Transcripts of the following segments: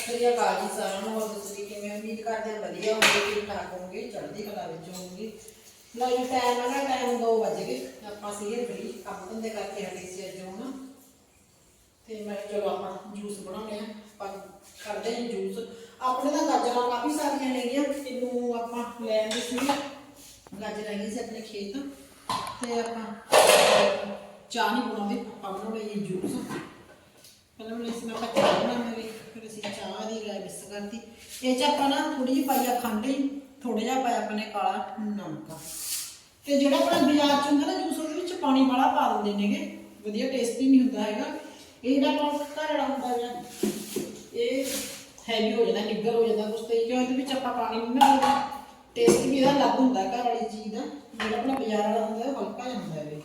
ਸ੍ਰੀ ਅਕਾਲ ਜੀ ਸਾਰਿਆਂ ਨੂੰ ਹੋਰ ਤੁਸੀਂ ਕਿਵੇਂ ਉਮੀਦ ਕਰਦੇ ਹਾਂ ਵਧੀਆ ਹੋਵੋਗੇ ਠੀਕ ਠਾਕ ਹੋਵੋਗੇ ਚੜ੍ਹਦੀ ਕਲਾ ਵਿੱਚ ਹੋਵੋਗੇ ਲਓ ਜੀ ਟਾਈਮ ਹੈ ਨਾ ਟਾਈਮ 2 ਵਜ ਗਏ। ਆਪਾਂ ਸੀਗੇ ਫਰੀ ਕੰਮ ਧੰਦੇ ਕਰਕੇ ਹਟੇ ਸੀ ਅੱਜ ਹੁਣ। ਤੇ ਮੈਂ ਚਲੋ ਆਪਾਂ ਜੂਸ ਬਣਾਉਂਦੇ ਆ ਆਪਾਂ ਕਰਦੇ ਹਾਂ ਜੂਸ ਆਪਣੇ ਤਾਂ ਗਾਜਰਾਂ ਕਾਫੀ ਸਾਰੀਆਂ ਨੇਗੀਆਂ ਇਹਨੂੰ ਆਪਾਂ ਲੈ ਆਂਦੇ ਸੀ। ਗਾਜਰ ਹੈਗੀ ਸੀ ਆਪਣੇ ਖੇਤ। ਤੇ ਆਪਾਂ, ਚਾਹ ਨਹੀਂ ਬਣਾਉਂਦੇ, ਆਪਾਂ ਬਣਾਉਂਦੇ ਇਹ ਜੂਸ ਪਹਿਲਾਂ ਮੈਂ ਇਸ ਨਾਲ ਚਾਹ ਚਾਹ ਕਰਤੀ ਇਹ ਚ ਆਪਾਂ ਨਾ ਥੋੜੀ ਜਿਹੀ ਪਾਈ ਆ ਖੰਡ ਹੀ ਥੋੜਾ ਜਿਹਾ ਪਾਇਆ ਆਪਣੇ ਕਾਲਾ ਨਮਕ। ਤੇ ਜਿਹੜਾ ਆਪਣਾ ਬਾਜ਼ਾਰ ਚ ਹੁੰਦਾ ਨਾ, ਜੂਸ, ਉਹਦੇ ਵਿੱਚ ਪਾਣੀ ਵਾਲਾ ਪਾ ਦਿੰਦੇ ਨੇਗੇ। ਵਧੀਆ ਟੇਸਟੀ ਨਹੀਂ ਹੁੰਦਾ ਹੈਗਾ। ਇਹ ਜਿਹੜਾ ਆਪਾਂ ਘਰ ਵਾਲਾ ਹੁੰਦਾ ਜਾਂ ਇਹ ਹੈਵੀ ਹੋ ਜਾਂਦਾ ਨਿੱਗਰ ਹੋ ਜਾਂਦਾ ਕੁਛ ਤੇ ਕਿਉਂ ਇਹਦੇ ਵਿੱਚ ਆਪਾਂ ਪਾਣੀ ਨਹੀਂ ਨਾ ਪਾਉਂਦੇ। ਟੇਸਟ ਵੀ ਇਹਦਾ ਅਲੱਗ ਹੁੰਦਾ, ਘਰ ਵਾਲੀ ਚੀਜ਼ ਦਾ। ਜਿਹੜਾ ਆਪਣਾ ਬਾਜ਼ਾਰ ਵਾਲਾ ਹੁੰਦਾ ਹਲਕਾ ਜਿਹਾ ਹੁੰਦਾ ਹੈ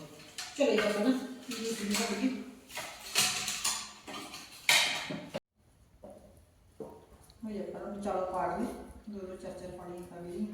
ਚਲੇ ਆਪਾਂ ਨਾ ਜੂਸ ਬਣਾਉਣਗੇ मुझे ਆਪਾਂ ਨੂੰ ਚਲ ਪਾੜ ਲਈ ਦੋ ਦੋ ਚਾਰ ਚਾਰ ਪਾਣੀ ਖਾ ਲਈ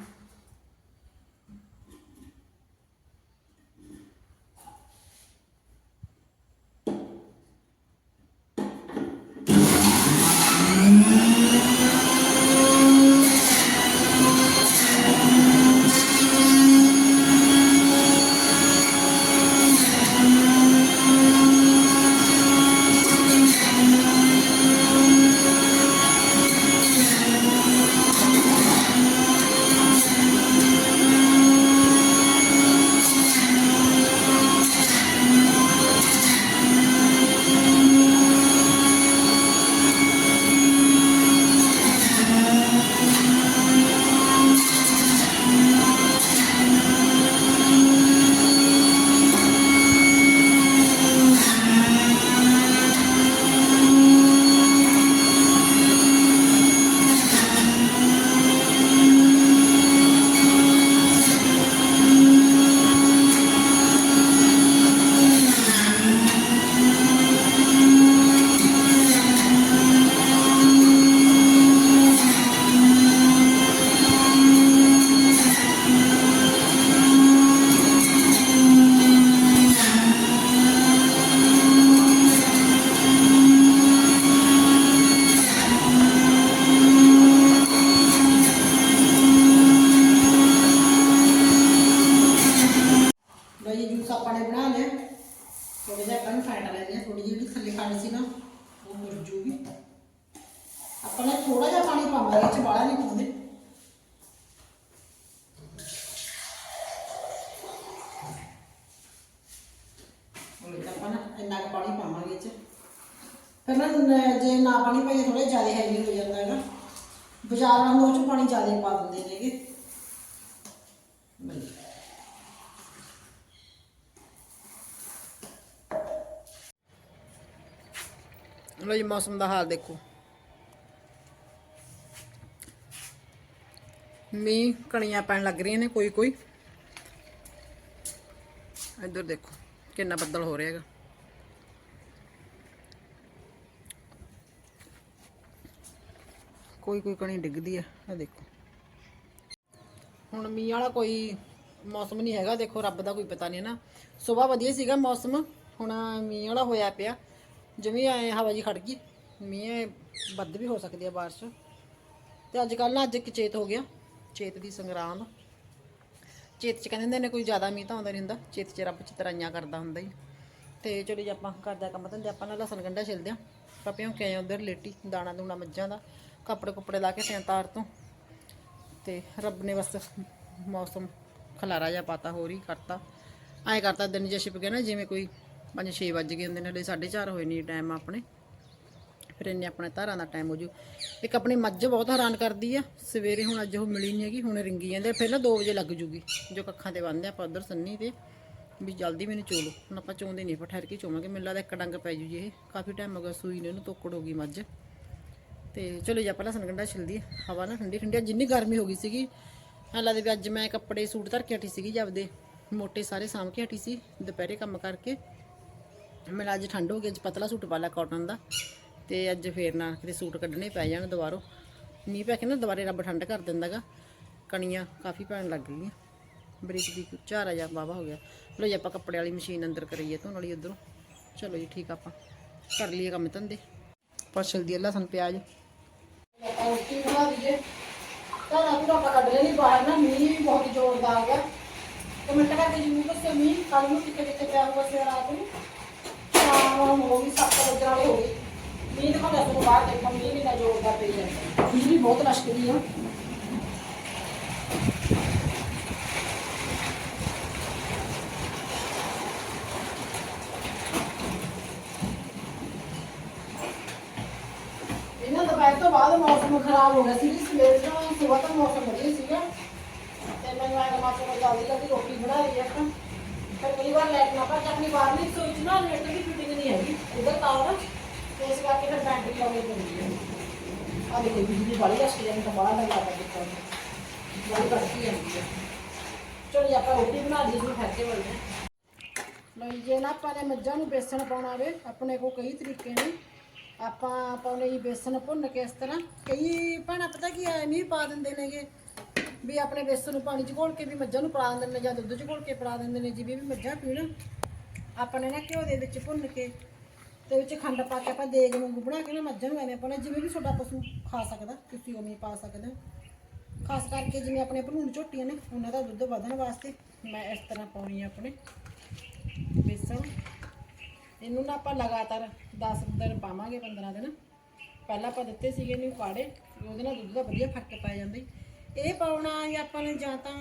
ਫੈਟ ਲੈ ਲਿਆ ਥੋੜੀ ਜਿਹੀ ਥੱਲੇ ਖਾਣੀ ਸੀ ਨਾ, ਉਹ ਮੁਰ ਜੂਗੀ। ਆਪਾਂ ਨੇ ਥੋੜਾ ਜਿਹਾ ਪਾਣੀ ਪਾਵਾਂਗੇ ਇਹ ਚ ਬਾਹਲਾ ਨਹੀਂ ਪਾਉਂਦੇ। ਇੰਨਾ ਕੁ ਪਾਣੀ ਪਾਵਾਂਗੇ ਇਹ ਚ। ਫਿਰ ਨਾ ਜੇ ਨਾ ਪਾਣੀ ਪਾਈਏ ਥੋੜਾ ਜ਼ਿਆਦਾ ਹੈਵੀ ਹੋ ਜਾਂਦਾ ਹੈਗਾ ਬਾਜ਼ਾਰ ਵਾਂਗੂ ਉਹ ਚ ਪਾਣੀ ਜ਼ਿਆਦਾ ਪਾ ਦਿੰਦੇ ਨੇਗੇ ਲੋ ਜੀ, ਮੌਸਮ ਦਾ ਹਾਲ ਦੇਖੋ। ਮੀਂਹ ਕਣੀਆਂ ਪੈਣ ਲੱਗ ਰਹੀਆਂ ਨੇ ਕੋਈ ਕੋਈ। ਇੱਧਰ ਦੇਖੋ, ਕਿੰਨਾ ਬੱਦਲ ਹੋ ਰਿਹਾ ਹੈਗਾ। ਕੋਈ ਕੋਈ ਕਣੀ ਡਿੱਗਦੀ ਆ ਆ ਦੇਖੋ। ਹੁਣ ਮੀਂਹ ਵਾਲਾ ਕੋਈ ਮੌਸਮ ਨਹੀਂ ਹੈਗਾ, ਦੇਖੋ, ਰੱਬ ਦਾ ਕੋਈ ਪਤਾ ਨਹੀਂ ਨਾ। ਸਵੇਰ ਵਧੀਆ ਸੀਗਾ ਮੌਸਮ, ਹੁਣ ਮੀਂਹ ਵਾਲਾ ਹੋਇਆ ਪਿਆ। ਜਿਵੇਂ ਆਏ ਹਵਾ ਜੀ ਖੜ ਗਈ, ਮੀਂਹ ਵੱਧ ਵੀ ਹੋ ਸਕਦੀ ਆ ਬਾਰਿਸ਼। ਤੇ ਅੱਜ ਕੱਲ ਨਾ ਅੱਜ ਇੱਕ ਚੇਤ ਹੋ ਗਿਆ, ਚੇਤ ਦੀ ਸੰਗਰਾਂਦ। ਚੇਤ ਚ ਕਹਿੰਦੇ ਹੁੰਦੇ ਨੇ ਕੋਈ ਜ਼ਿਆਦਾ ਮੀਂਹ ਤਾਂ ਆਉਂਦਾ ਨਹੀਂ ਹੁੰਦਾ, ਚੇਤ ਚ ਰੱਬ ਚਤਰਾਈਆਂ ਕਰਦਾ ਹੁੰਦਾ ਹੀ। ਤੇ ਚਲੋ ਜੇ ਆਪਾਂ ਘਰ ਦਾ ਕੰਮ ਧੰਦੇ, ਆਪਾਂ ਨਾਲ ਲਸਣ ਗੰਢਾ ਛਿਲਦੇ ਆਂ ਪਪਿਆਂ ਕੇ ਆਏ ਉਧਰ ਲੇਟੀ, ਦਾਣਾ ਦੂਣਾ ਮੱਝਾਂ ਦਾ, ਕੱਪੜੇ ਕੁੱਪੜੇ ਲਾ ਕੇ ਸਿਆਂ ਤਾਰ ਤੋਂ। ਤੇ ਰੱਬ ਨੇ ਬਸ ਮੌਸਮ ਖਲਾਰਾ ਜਿਹਾ ਪਾਤਾ, ਹੋਰ ਹੀ ਕਰਤਾ। ਐਂ ਕਰਤਾ ਦਿਨ ਜਿਹਾ ਛਿਪ ਗਿਆ ਨਾ, ਜਿਵੇਂ ਕੋਈ 5-6 ਵੱਜ ਗਏ ਹੁੰਦੇ ਨੇ, ਹਲੇ 4:30 ਹੋਏ ਨਹੀਂ ਟਾਈਮ ਆਪਣੇ। ਫਿਰ ਇੰਨੇ ਆਪਣੇ ਧਾਰਾਂ ਦਾ ਟਾਈਮ ਹੋ ਜੂ। ਇੱਕ ਆਪਣੀ ਮੱਝ ਬਹੁਤ ਹੈਰਾਨ ਕਰਦੀ ਆ। ਸਵੇਰੇ ਹੁਣ ਅੱਜ ਉਹ ਮਿਲੀ ਨਹੀਂ ਹੈਗੀ, ਹੁਣ ਰਿੰਗੀ ਜਾਂਦੇ ਫਿਰ ਨਾ 2 ਵਜੇ ਲੱਗ ਜੂਗੀ, ਜੋ ਕੱਖਾਂ ਤੇ ਬੰਨਦੇ ਆਪਾਂ ਉਧਰ ਸੰਨੀ ਤੇ। ਵੀ ਜਲਦੀ ਮੈਨੂੰ ਚੋਲੋ ਹੁਣ ਆਪਾਂ ਚੋਂਦੇ ਨਹੀਂ ਆਪਾਂ ਠਹਿਰ ਕੇ ਚੋਵਾਂਗੇ। ਮੈਨੂੰ ਲੱਗਦਾ ਇੱਕ ਡੰਗ ਪੈ ਜੂ ਜੀ ਇਹ। ਕਾਫੀ ਟਾਈਮ ਹੋ ਗਿਆ ਸੂਈ ਨੇ, ਇਹਨੂੰ ਤੋਕੜ ਹੋ ਗਈ ਮੱਝ। ਤੇ ਚਲੋ ਜੀ ਪਹਿਲਾਂ ਲਸਣ ਗੰਢਾ ਛਿਲਦੀ ਹਵਾ ਨਾ ਠੰਡੀ ਠੰਡੀ। ਜਿੰਨੀ ਗਰਮੀ ਹੋ ਗਈ ਸੀਗੀ, ਐਂ ਲੱਗਦਾ ਵੀ ਅੱਜ ਮੈਂ ਕੱਪੜੇ ਸੂਟ ਧਰ ਕੇ ਹਟੀ ਸੀਗੀ ਜਬਦੇ ਮੋਟੇ ਸਾਰੇ ਸਾਂਭ ਕੇ ਹਟੀ ਸੀ, ਦੁਪਹਿਰੇ ਕੰਮ ਕਰਕੇ। ਮੈਨੂੰ ਅੱਜ ਠੰਡ ਹੋ ਗਈ, ਅੱਜ ਪਤਲਾ ਸੂਟ ਪਾ ਲਿਆ ਕਾਟਨ ਦਾ ਤੇ ਅੱਜ ਫੇਰ ਨਾ ਕਿਤੇ ਸੂਟ ਕੱਢਣੇ ਪੈ ਜਾਣ ਦੁਬਾਰੋਂ। ਮੀਂਹ ਪੈ ਕੇ ਨਾ ਦੁਬਾਰੇ ਰੱਬ ਠੰਡ ਕਰ ਦਿੰਦਾਗਾ। ਕਣੀਆਂ ਕਾਫੀ ਪੈਣ ਲੱਗ ਗਈਆਂ। ਬਰੀਕ ਦੀ ਝਾਰਾ ਜਾਂ ਵਾਵਾ ਹੋ ਗਿਆ। ਲੋ ਜੀ, ਆਪਾਂ ਕੱਪੜੇ ਵਾਲੀ ਮਸ਼ੀਨ ਅੰਦਰ ਕਰੀਏ ਧੋਣ ਵਾਲੀ ਉਧਰੋਂ। ਚਲੋ ਜੀ, ਠੀਕ ਆਪਾਂ। ਕਰ ਲਈਏ ਕੰਮ ਧੰਦੇ। ਪਛਲ ਦੀ ਲਸਣ ਪਿਆਜ਼। ਤਾਂ ਰਾਤ ਆਪਾਂ ਕੱਢ ਲੈਣੀ ਬਾਹਰ ਨਾ ਮੀਂਹ ਵੀ ਬਹੁਤ ਜ਼ੋਰਦਾਰ ਆ ਕਮੈਂਟ ਕਰਕੇ ਜ਼ਰੂਰ ਦੱਸਿਓ ਮੀਂਹ। ਕੱਲ ਨੂੰ ਕਿੱਥੇ ਕਿੱਥੇ ਪਿਆ ਹੋਊਗਾ ਸਵੇਰ ਰਾਤ ਨੂੰ? ਸ਼ਾਮ ਹੋ ਗਈ 7 ਵਜੇ ਵਾਲੇ ਹੋ ਗਏ ਮੀਂਹ ਦਿਖਾ ਦੱਸ ਤੋਂ ਬਾਅਦ ਦੇਖੋ ਮੀਂਹ ਕਿੰਨਾ ਜ਼ੋਰਦਾਰ ਪਈ ਜਾਂਦਾ ਬਿਜਲੀ ਬਹੁਤ ਲਸ਼ਕਦੀ ਆ ਇਹਨਾਂ ਦੁਪਹਿਰ ਤੋਂ ਬਾਅਦ ਮੌਸਮ ਖਰਾਬ ਹੋ ਗਿਆ ਸੀ ਸਵੇਰ ਤੋਂ ਸਵੇਰ ਤੱਕ ਮੌਸਮ ਵਧੀਆ ਸੀਗਾ ਤੇ ਮੈਨੂੰ ਆਇਆ ਮਾਸਾ ਕੋਲ ਜਲਦੀ ਜਲਦੀ ਰੋਟੀ ਬਣਾ ਲਈ ਆਪਾਂ ਪਰ ਕਈ ਵਾਰ ਲਾਈਟ ਨਾ ਪਰ ਆਪਣੀ ਬਾਹਰ ਨਹੀਂ ਸੋਚ ਨਾ ਨੈਟ ਦੀ ਫਿਟਿੰਗ ਨਹੀਂ ਹੈਗੀ ਉਧਰ ਤਾਂ ਨਾ ਤੇ ਇਸ ਕਰਕੇ ਫਿਰ ਬੈਟਰੀ ਲਾਉਣੀ ਪੈਂਦੀ ਹੈ ਆ ਦੇਖੋ ਬਿਜਲੀ ਵਾਲੀ ਰਸਤੇ ਜਾਨੀ ਤਾਂ ਬਾਹਰ ਲੱਗਾ ਤਾ ਦਿੱਤਾ ਬੜੀ ਕੜਕੀ ਜਾਂਦੀ ਹੈ ਚਲੋ ਜੀ ਆਪਾਂ ਰੋਟੀ ਬਣਾ ਲਈ ਜੀ ਖਾ ਕੇ ਬੋਲਦੇ ਹਾਂ ਲਓ ਜੀ, ਜੇ ਨਾ ਆਪਾਂ ਨੇ ਮੱਝਾਂ ਨੂੰ ਬੇਸਣ ਪਾਉਣਾ ਹੋਵੇ ਆਪਣੇ ਕੋਲ ਕਈ ਤਰੀਕੇ ਨੇ ਆਪਾਂ ਪਾਉਣੇ ਜੀ ਬੇਸਣ ਭੁੰਨ ਕੇ ਇਸ ਤਰ੍ਹਾਂ ਕਈ ਭੈਣਾਂ ਪਤਾ ਕੀ ਐ ਨਹੀਂ ਪਾ ਦਿੰਦੇ ਨੇਗੇ ਵੀ ਆਪਣੇ ਬੇਸਣ ਨੂੰ ਪਾਣੀ ਚ ਘੋਲ ਕੇ ਵੀ ਮੱਝਾਂ ਨੂੰ ਪਿਲਾ ਦਿੰਦੇ ਨੇ ਜਾਂ ਦੁੱਧ ਚ ਘੋਲ ਕੇ ਪਿਲਾ ਦਿੰਦੇ ਨੇ, ਜਿਵੇਂ ਵੀ ਮੱਝਾਂ ਪੀਣ, ਆਪਣੇ ਨਾ ਘਿਓ ਦੇ ਵਿੱਚ ਭੁੰਨ ਕੇ ਤੇ ਵਿੱਚ ਖੰਡ ਪਾ ਕੇ ਆਪਾਂ ਦੇਗ ਵਾਂਗੂ ਬਣਾ ਕੇ ਨਾ ਮੱਝਾਂ ਨੂੰ ਐਵੇਂ ਪਾਉਣਾ ਜਿਵੇਂ ਵੀ ਤੁਹਾਡਾ ਪਸ਼ੂ ਖਾ ਸਕਦਾ, ਤੁਸੀਂ ਉਵੇਂ ਪਾ ਸਕਦੇ ਹੋ। ਖਾਸ ਕਰਕੇ ਜਿਵੇਂ ਆਪਣੇ ਭਲੂਣ ਝੋਟੀਆਂ ਨੇ, ਉਹਨਾਂ ਦਾ ਦੁੱਧ ਵਧਣ ਵਾਸਤੇ ਮੈਂ ਇਸ ਤਰ੍ਹਾਂ ਪਾਉਣੀ ਆ ਆਪਣੇ ਬੇਸਣ। ਇਹਨੂੰ ਨਾ ਆਪਾਂ ਲਗਾਤਾਰ 10 ਦਿਨ ਪਾਵਾਂਗੇ 15 ਦਿਨ। ਪਹਿਲਾਂ ਆਪਾਂ ਦਿੱਤੇ ਸੀਗੇ ਇਹਨੂੰ ਕਾੜੇ, ਉਹਦੇ ਨਾਲ ਦੁੱਧ ਦਾ ਵਧੀਆ ਫ਼ਰਕ ਪੈ ਜਾਂਦਾ ਇਹ ਪਾਉਣਾ ਜਾਂ ਆਪਾਂ ਨੇ ਜਾਂ ਤਾਂ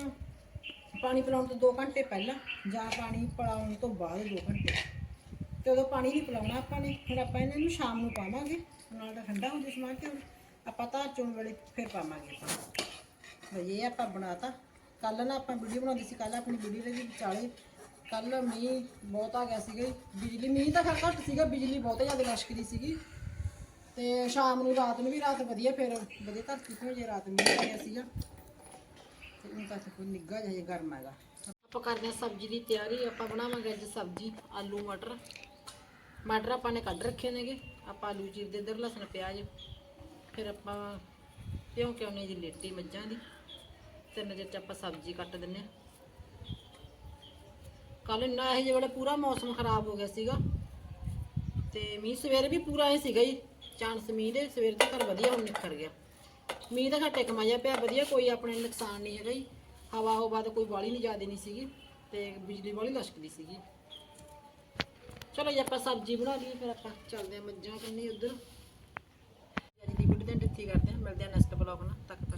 ਪਾਣੀ ਪਿਲਾਉਣ ਤੋਂ 2 ਘੰਟੇ ਪਹਿਲਾਂ ਜਾਂ ਪਾਣੀ ਪਿਲਾਉਣ ਤੋਂ ਬਾਅਦ 2 ਘੰਟੇ। ਤੇ ਉਦੋਂ ਪਾਣੀ ਨਹੀਂ ਪਿਲਾਉਣਾ ਆਪਾਂ ਨੇ, ਫਿਰ ਆਪਾਂ ਇਹਨਾਂ ਨੂੰ ਸ਼ਾਮ ਨੂੰ ਪਾਵਾਂਗੇ। ਨਾਲ ਤਾਂ ਠੰਡਾ ਹੋ ਜੇ ਸਮਾਨ ਕੇ ਆਪਾਂ ਤਾਂ ਚੋਣ ਵੇਲੇ ਫਿਰ ਪਾਵਾਂਗੇ ਆਪਾਂ। ਬਈ ਇਹ ਆਪਾਂ ਬਣਾਤਾ। ਕੱਲ ਨਾ ਆਪਾਂ ਵੀਡੀਓ ਬਣਾਉਂਦੀ ਸੀ, ਕੱਲ ਆਪਣੀ ਵੀਡੀਓ ਦੇ ਵਿਚਾਲੇ। ਕੱਲ ਮੀਂਹ ਬਹੁਤ ਆ ਗਿਆ ਸੀਗਾ ਬਿਜਲੀ, ਮੀਂਹ ਤਾਂ ਖੈਰ ਘੱਟ ਸੀਗਾ, ਬਿਜਲੀ ਬਹੁਤ ਜ਼ਿਆਦਾ ਲਸ਼ਕਰੀ ਸੀਗੀ। ਤੇ ਸ਼ਾਮ ਨੂੰ ਰਾਤ ਨੂੰ ਵੀ ਰਾਤ ਵਧੀਆ, ਫਿਰ ਵਧੀਆ ਧਰਤੀ ਤੋਂ ਰਾਤ ਮੀਂਹ ਆ ਗਿਆ ਸੀਗਾ ਤੇ ਉਹ ਤਾਂ ਕੋਈ ਨਿੱਘਾ ਜਿਹਾ ਗਰਮ ਹੈਗਾ। ਆਪਾਂ ਕਰਦੇ ਹਾਂ ਸਬਜ਼ੀ ਦੀ ਤਿਆਰੀ, ਆਪਾਂ ਬਣਾਵਾਂਗੇ ਅੱਜ ਸਬਜ਼ੀ, ਆਲੂ, ਮਟਰ। ਮਟਰ ਆਪਾਂ ਨੇ ਕੱਢ ਰੱਖੇ ਨੇਗੇ, ਆਪਾਂ ਆਲੂ ਚੀਰਦੇ ਇੱਧਰ ਲਸਣ, ਪਿਆਜ਼। ਫਿਰ ਆਪਾਂ ਭਿਉਂ ਕੇ ਆਉਣੇ ਜੀ ਲੇਟੀ ਮੱਝਾਂ ਦੀ। ਤੇ ਨਜ਼ਰ ਚ ਆਪਾਂ ਸਬਜ਼ੀ ਕੱਟ ਦਿੰਨੇ ਆ ਕੱਲ ਇੰਨਾ ਇਹ ਜਿਹੜਾ ਪੂਰਾ ਮੌਸਮ ਖਰਾਬ ਹੋ ਗਿਆ ਸੀਗਾ। ਤੇ ਮੀਂਹ ਸਵੇਰੇ ਵੀ ਪੂਰਾ ਹੀ ਸੀਗਾ ਜੀ। ਚਾਂਸ ਮੀਂਹ ਦੇ ਸਵੇਰ ਘਰ ਵਧੀਆ ਹੁਣ ਨਿਖਰ ਗਿਆ। ਮੀਂਹ ਦਾ ਘੱਟੇ ਕਮਾਇਆ ਪਿਆ ਵਧੀਆ, ਕੋਈ ਆਪਣੇ ਨੁਕਸਾਨ ਨਹੀਂ ਹੈਗਾ ਜੀ। ਹਵਾ ਹਵਾ ਤਾਂ ਕੋਈ ਬਾਲੀ ਨਹੀਂ ਜ਼ਿਆਦਾ ਨਹੀਂ ਸੀਗੀ ਤੇ ਬਿਜਲੀ ਵਾਲੀ ਲਸ਼ਕਦੀ ਸੀਗੀ। ਚਲੋ ਜੀ, ਆਪਾਂ ਸਬਜ਼ੀ ਬਣਾ ਲਈਏ, ਫਿਰ ਆਪਾਂ ਚੱਲਦੇ ਹਾਂ ਮੱਝਾਂ ਕੰਨੀ ਉਧਰ। ਅੱਜ ਦੀ ਵੀਡੀਓ ਤੇ ਇੱਥੇ ਕਰਦੇ ਹਾਂ, ਮਿਲਦੇ ਹਾਂ ਨੈਕਸਟ ਬਲੌਗ ਨਾਲ, ਤੱਕ